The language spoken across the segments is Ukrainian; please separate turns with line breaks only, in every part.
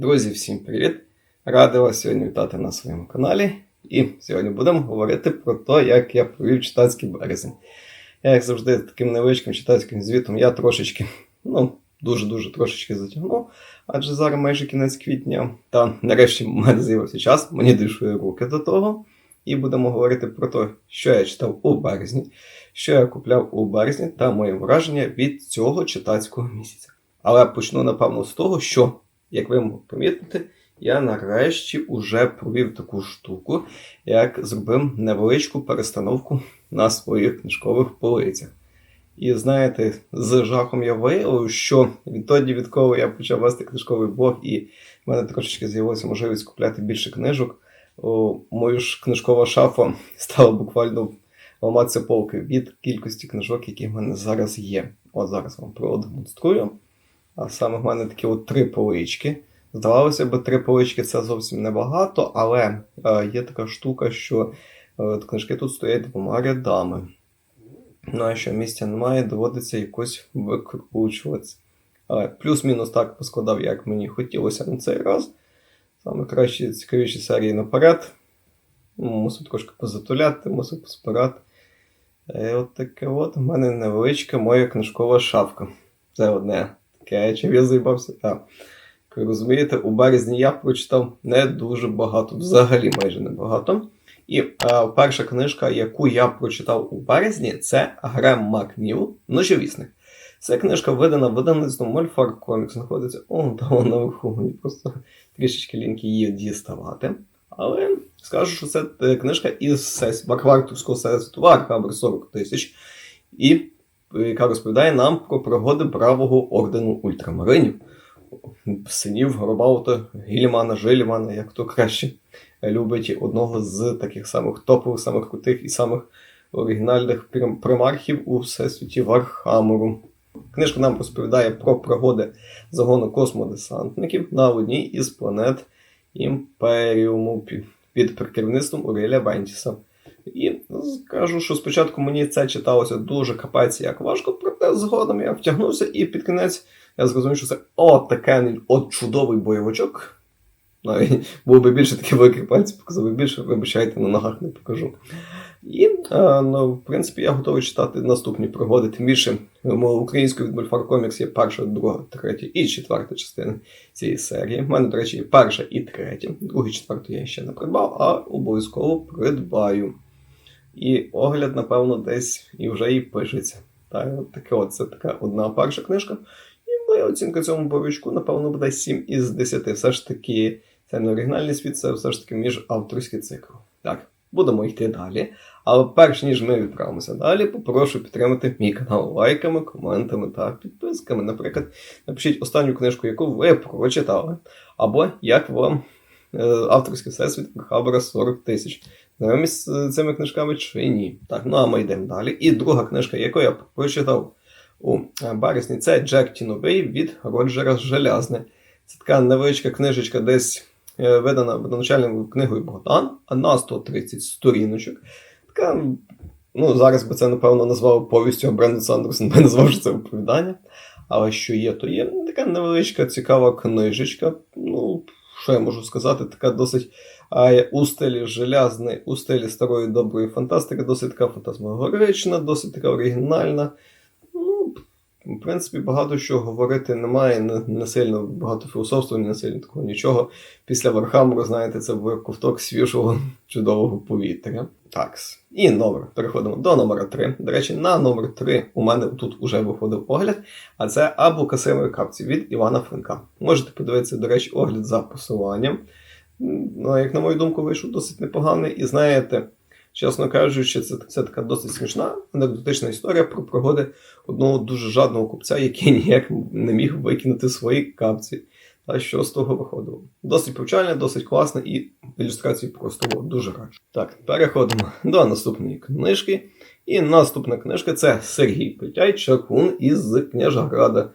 Друзі, всім привіт! Радий вас сьогодні вітати на своєму каналі. І сьогодні будемо говорити про те, як я провів читацький березень. Я, як завжди, таким невеличким читацьким звітом я трошечки, ну, дуже-дуже трошечки затягнув, адже зараз майже кінець квітня. Та нарешті в мене з'явився час, мені дійшли руки до того. І будемо говорити про те, що я читав у березні, що я купляв у березні та моє враження від цього читацького місяця. Але почну, напевно, з того, що, як ви можете помітити, я нарешті уже провів таку штуку, як зробив невеличку перестановку на своїх книжкових полицях. І знаєте, з жахом я виявив, що відтоді, відколи я почав вести книжковий блог, і в мене трошечки з'явилася можливість купляти більше книжок, о, мою ж книжкова шафа стала буквально ламатися полки від кількості книжок, які в мене зараз є. От зараз вам продемонструю. А саме в мене такі от три полички. Здавалося б, три полички це зовсім небагато, але е, є така штука, що е, книжки тут стоять двома рядами. Ну а що місця немає, доводиться якось викручуватися. Плюс-мінус так поскладав, як мені хотілося на цей раз. Саме кращі, цікавіші серії наперед. Ну, Мусив трошки позатуляти, мусив поспирати. І от таке от у мене невеличка моя книжкова шафка. Це одне таке, чим я заїбався. Так. Як ви розумієте, у березні я прочитав не дуже багато, взагалі майже не багато. І а, перша книжка, яку я прочитав у березні, це Грем Макніл Ножовісник. Ця книжка видана видавництвом Мольфар Комікс, знаходиться он там наверху. Мені просто трішечки ліньки її діставати. Але скажу, що це е, книжка із Варвартовського сесу Вархамбр 40 тисяч, і яка розповідає нам про пригоди правого ордену ультрамаринів, синів Робаута, Гілімана, Жилімана, як то краще любить одного з таких самих топових, самих крутих і самих оригінальних примархів у всесвіті Вархамеру. Книжка нам розповідає про пригоди загону космодесантників на одній із планет Імперіуму під керівництвом Уріля Бентіса. І скажу, що спочатку мені це читалося дуже капець як важко, проте згодом я втягнувся, і під кінець я зрозумів, що це от таке от чудовий бойовичок. Навіть було би більше таких великих пальців, показав би більше, вибачайте, на ногах не покажу. І, а, ну, в принципі, я готовий читати наступні пригоди. Тим більше українською від Мольфар Комікс є перша, друга, третя і четверта частина цієї серії. У мене, до речі, є перша і третя. Другу і я ще не придбав, а обов'язково придбаю. І огляд, напевно, десь і вже і пишеться. Так, от таке от, це така одна перша книжка. І моя оцінка цьому бойовичку, напевно, буде 7 із 10. Все ж таки, це не оригінальний світ, це все ж таки міжавторський цикл. Так, будемо йти далі. Але перш ніж ми відправимося далі, попрошу підтримати мій канал лайками, коментами та підписками. Наприклад, напишіть останню книжку, яку ви прочитали, або як вам е, авторський всесвіт Хабара 40 тисяч. Знайомі з цими книжками чи ні. Так, ну а ми йдемо далі. І друга книжка, яку я прочитав у березні, це Джек Тіновий від Роджера Желязне. Це така невеличка книжечка, десь е, видана виданачальною книгою Богдан, а на 130 сторіночок. Така, ну зараз би це, напевно, назвав повістю Бренда Сандерсон, би назвав це оповідання. Але що є, то є така невеличка цікава книжечка. Ну, що я можу сказати, така досить а, у стилі желязний, у стилі старої доброї фантастики, досить така фантасмагорична, досить така оригінальна. Ну, в принципі, багато що говорити немає, не, не сильно багато філософству, не сильно такого нічого. Після Вархамеру, знаєте, це був ковток свіжого чудового повітря. Так. І номер. Переходимо до номера 3. До речі, на номер 3 у мене тут уже виходив огляд, а це або касимові капці від Івана Франка. Можете подивитися, до речі, огляд за посиланням. Ну, як на мою думку, вийшов досить непоганий. І знаєте, чесно кажучи, це, це така досить смішна анекдотична історія про пригоди одного дуже жадного купця, який ніяк не міг викинути свої капці. Та що з того виходило? Досить повчальне, досить класне і ілюстрації просто дуже раджу. Так, переходимо до наступної книжки. І наступна книжка це Сергій Петяй Чаркун із Княжаграда.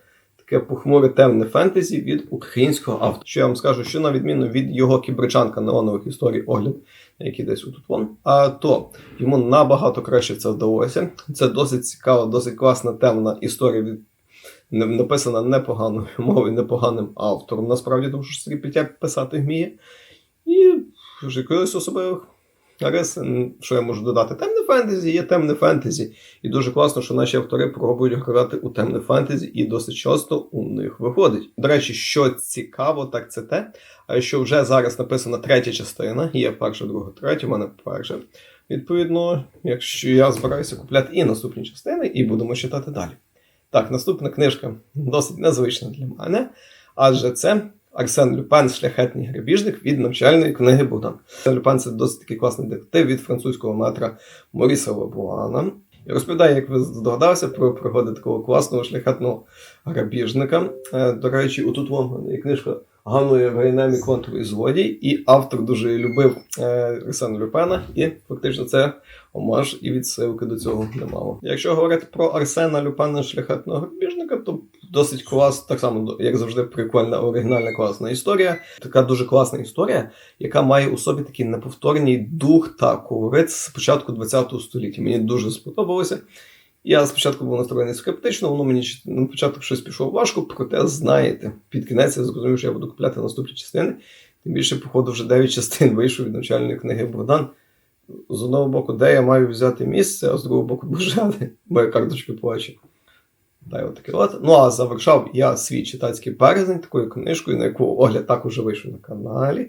Таке похмуре темне фентезі від українського автора. Що я вам скажу, що на відміну від його кібричанка неонових історій огляд, який десь тут вон, а то йому набагато краще це вдалося. Це досить цікава, досить класна темна історія від написана непоганою мовою, непоганим автором, насправді, тому що Петя писати вміє. І вже якоїсь особливих рис, що я можу додати? Темне фентезі є темне фентезі. І дуже класно, що наші автори пробують грати у темне фентезі, і досить часто у них виходить. До речі, що цікаво, так це те, що вже зараз написана третя частина, є перша, друга, третя, у мене перша. Відповідно, якщо я збираюся купляти і наступні частини, і будемо читати далі. Так, наступна книжка досить незвична для мене, адже це Арсен Люпен Шляхетний грабіжник від навчальної книги Богдан. Арсен Люпен це досить такий класний детектив від французького метра Моріса Лебуана. І розповідає, як ви здогадалися, про пригоди такого класного шляхетного грабіжника. Е, До речі, отут вам є книжка Ганною Рейнемі Контур і злодій, і автор дуже любив е, Арсена Люпена, і фактично це омаж і відсилки до цього немало. Якщо говорити про Арсена Люпена шляхетного грабіжника, то досить клас, так само, як завжди, прикольна, оригінальна класна історія. Така дуже класна історія, яка має у собі такий неповторний дух та колорит з початку ХХ століття. Мені дуже сподобалося. Я спочатку був настроєний скептично, воно мені на початок щось пішло важко, проте знаєте, під кінець я зрозумів, що я буду купляти наступні частини. Тим більше, походу, вже 9 частин вийшов від навчальної книги Богдан. З одного боку, де я маю взяти місце, а з другого боку, боже, моя карточка плаче. Та й отаке от. Ну а завершав я свій читацький березень такою книжкою, на яку огляд також вийшов на каналі.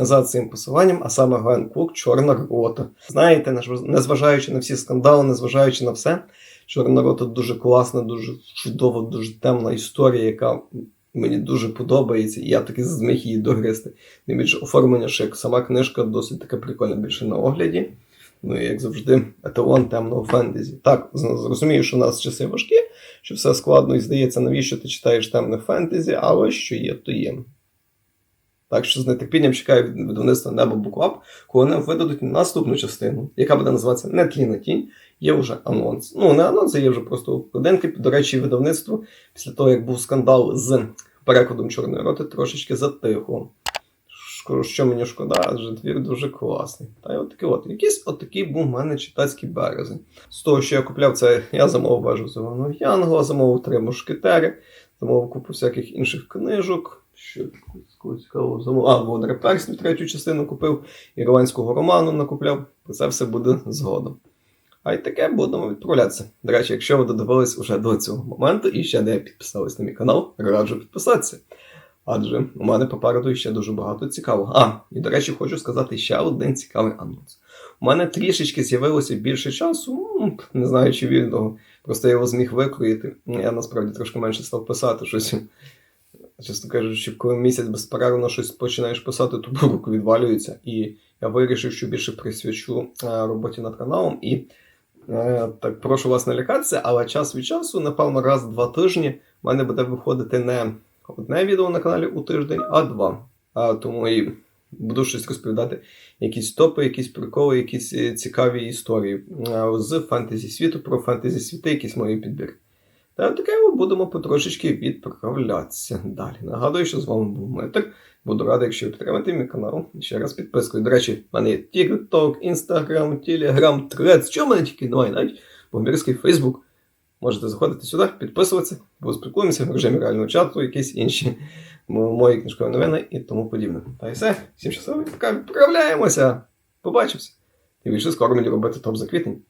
За цим посиланням, а саме Глен Кук Чорна рота. Знаєте, незважаючи на всі скандали, незважаючи на все, Чорна рота дуже класна, дуже чудова, дуже темна історія, яка мені дуже подобається, і я таки зміг її догристи. Тим більше оформлення шик. Сама книжка досить така прикольна більше на огляді. Ну і як завжди, еталон темного фентезі. Так, зрозумію, що у нас часи важкі, що все складно і здається, навіщо ти читаєш темне фентезі, але що є, то є. Так що з нетерпінням чекаю від видавництва Небо Буклаб, коли вони видадуть наступну частину, яка буде називатися Не тлі тінь. Є вже анонс. Ну, не анонс, є вже просто кодинки. До речі, видавництво після того, як був скандал з перекладом чорної роти, трошечки затихло. Що мені шкода, адже твір дуже класний. Та й отакий от. Якийсь отакий був у мене читацький березень. З того, що я купляв, це я замовив вежу зеленого Янгла, замовив три мушкетери, замовив купу всяких інших книжок. Що цікавого замовив? А, Володар Перснів третю частину купив, ірландського роману накупляв. Про це все буде згодом. А й таке будемо відправлятися. До речі, якщо ви додивились уже до цього моменту і ще не підписались на мій канал, раджу підписатися. Адже у мене попереду ще дуже багато цікавого. А, і до речі, хочу сказати ще один цікавий анонс. У мене трішечки з'явилося більше часу, ну, не знаю, чи вільного. Просто я його зміг викроїти. Я насправді трошки менше став писати щось. Чесно кажучи, коли місяць безперервно щось починаєш писати, то руку відвалюється. І я вирішив, що більше присвячу е, роботі над каналом. І е, так прошу вас не лякатися, але час від часу, напевно, раз в два тижні в мене буде виходити не одне відео на каналі у тиждень, а два. А, тому і буду щось розповідати. Якісь топи, якісь приколи, якісь е, цікаві історії з фентезі світу, про фентезі світи, якісь мої підбірки. Та таке будемо потрошечки відправлятися далі. Нагадую, що з вами був Метр. Буду радий, якщо ви мій канал. Ще раз підпискою. До речі, в мене є TikTok, Instagram, Telegram, Threads. Що в мене тільки немає, навіть бомбірський Facebook. Можете заходити сюди, підписуватися, бо поспілкуємося в режимі реального чату, якісь інші мої книжкові новини і тому подібне. Та й все. Всім щасливо, відправляємося. Побачимося. І вийшли скоро мені робити топ за квітень.